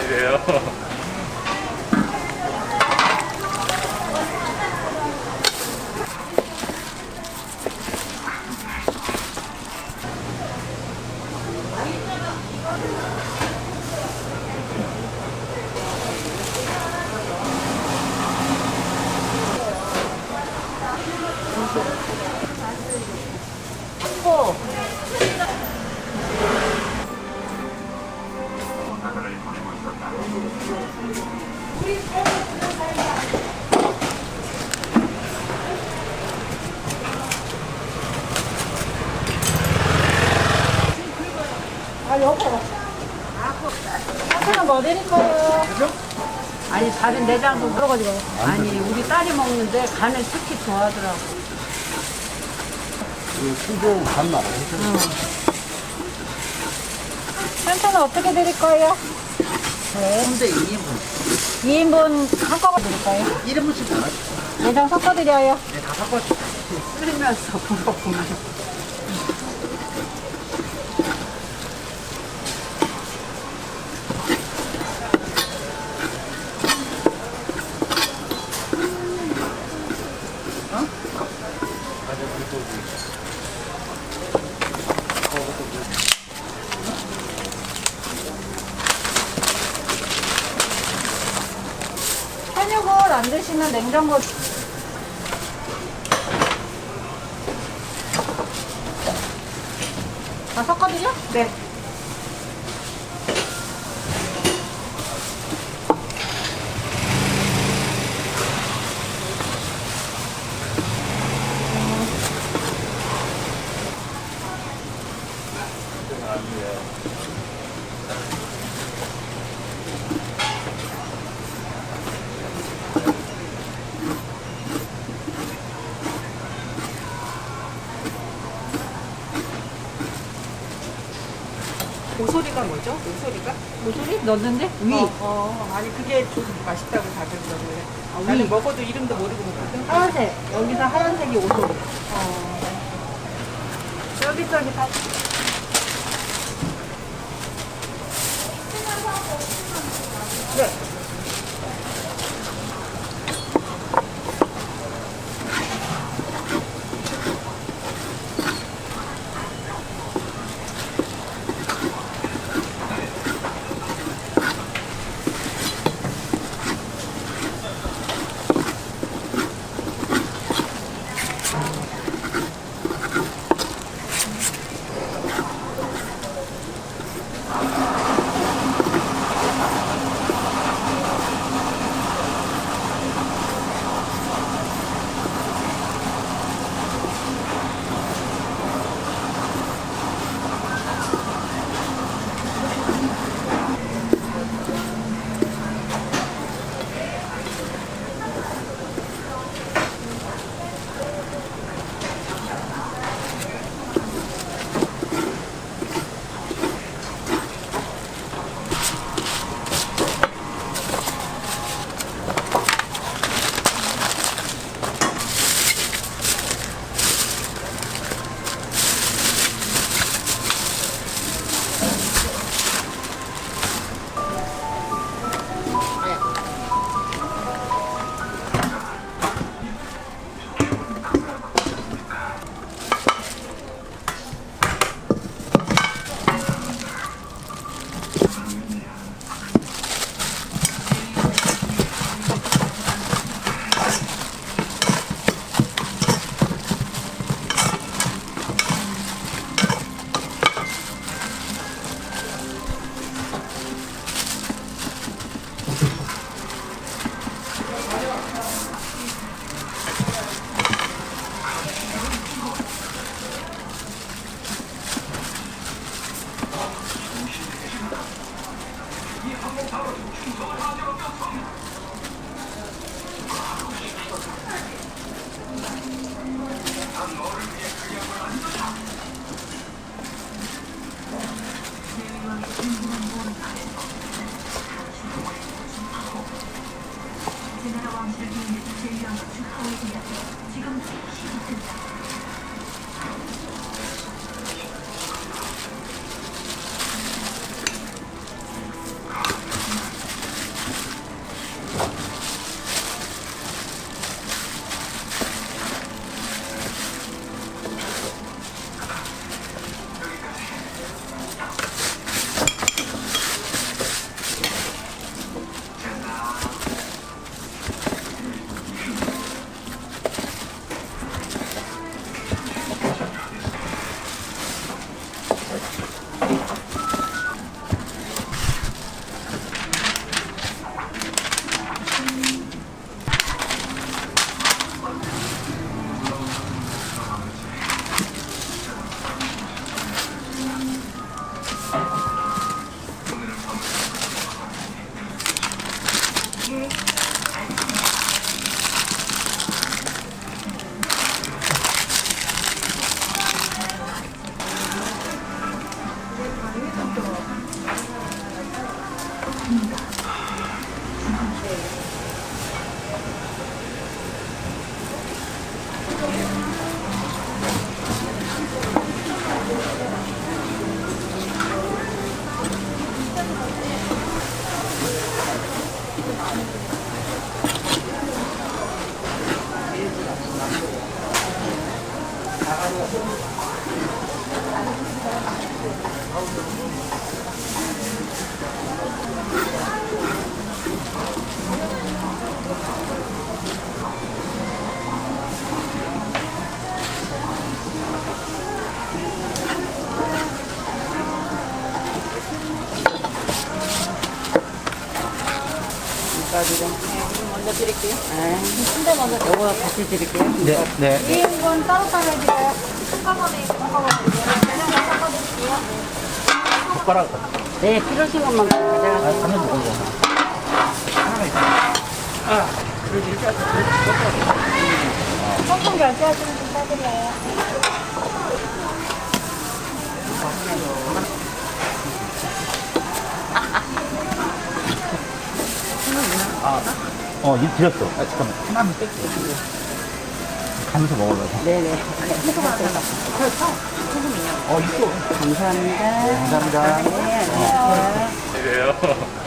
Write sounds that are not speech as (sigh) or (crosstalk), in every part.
이래요. 드릴까요? 아니, 다른 내장도 물어가지고. 아니, 우리 딸이 먹는데 간을 특히 좋아하더라고. 수종 간말 한편은 어떻게 드릴 거예요? 네. 근데 2인분 2인분 한꺼번에 드릴까요? 1인분씩 다 내장 섞어드려요. 네, 다 섞어 끓이면서 (laughs) 부럽구만. 한육을 안 드시면 냉장고 다 섞어드려? 네. 오소리가 뭐죠? 오소리가? 모조리 넣었는데? 위. 어, 어, 아니 그게 좀 맛있다고 다들 그러고요. 아, 위. 나는 먹어도 이름도 모르고 먹거든. 하얀색. 여기서 하얀색이 오조리. 어. 여기 저기 다. 네. 드릴게요. 네. 요거 같이 드릴게요. 네, 네. 이건 따로따로 해드려요. 한꺼번에 한꺼번에 숟가락 네, 필요하신 것만 가져가세요. 하나 먹은 거. 하나가 있어. 조금 결제하시면 좀 따드려요. 아, 어, 이 드렸어. 아, 잠깐만. 하나만 뺄게. 가면서 먹으려고. 네네. 어, 있어. 감사합니다. 감사합니다. 네, 안녕하세요.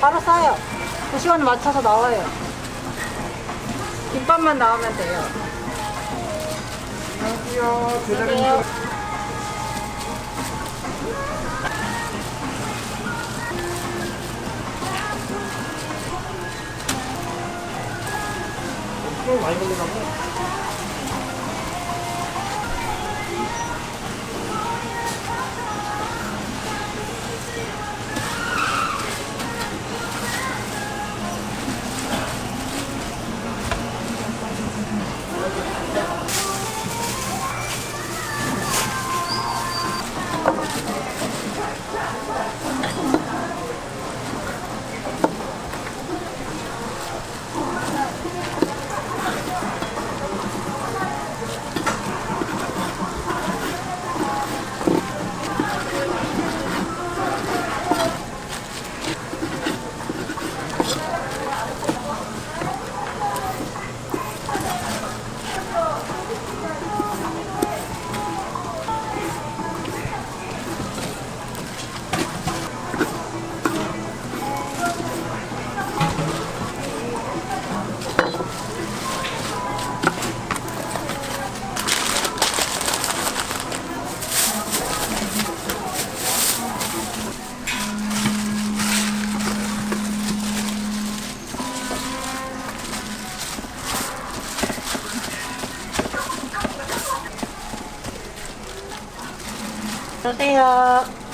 바로 싸요. 2시간에 맞춰서 나와요. 김밥만 나오면 돼요. 안녕하세요. 안녕 하세요.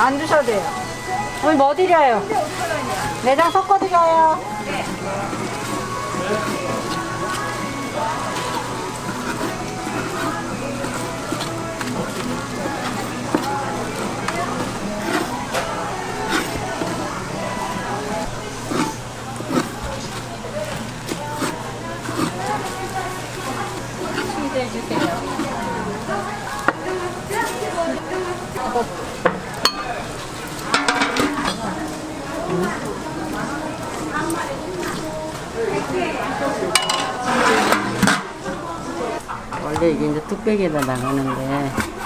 안 주셔도 돼요. 오늘 뭐 드려요? 내장 섞어 드려요. 치즈 해주세요. 원래 이게 이제 뚝배기에다 나가는데.